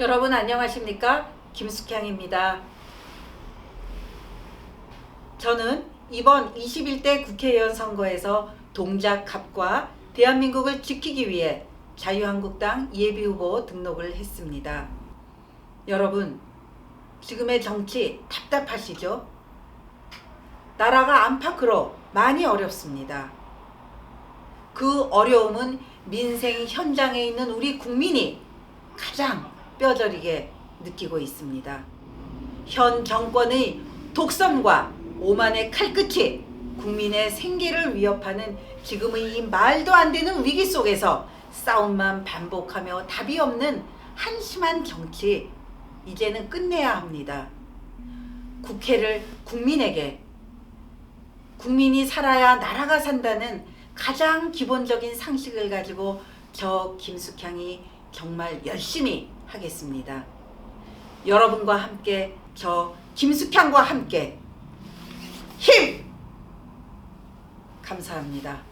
여러분 안녕하십니까? 김숙향입니다. 저는 이번 21대 국회의원 선거에서 동작갑과 대한민국을 지키기 위해 자유한국당 예비후보 등록을 했습니다. 여러분, 지금의 정치 답답하시죠? 나라가 안팎으로 많이 어렵습니다. 그 어려움은 민생 현장에 있는 우리 국민이 가장 뼈저리게 느끼고 있습니다. 현 정권의 독선과 오만의 칼끝이 국민의 생계를 위협하는 지금의 이 말도 안 되는 위기 속에서 싸움만 반복하며 답이 없는 한심한 정치 이제는 끝내야 합니다. 국회를 국민에게 국민이 살아야 나라가 산다는 가장 기본적인 상식을 가지고 저 김숙향이 정말 열심히 하겠습니다. 여러분과 함께 저 김숙향과 함께 힘! 감사합니다.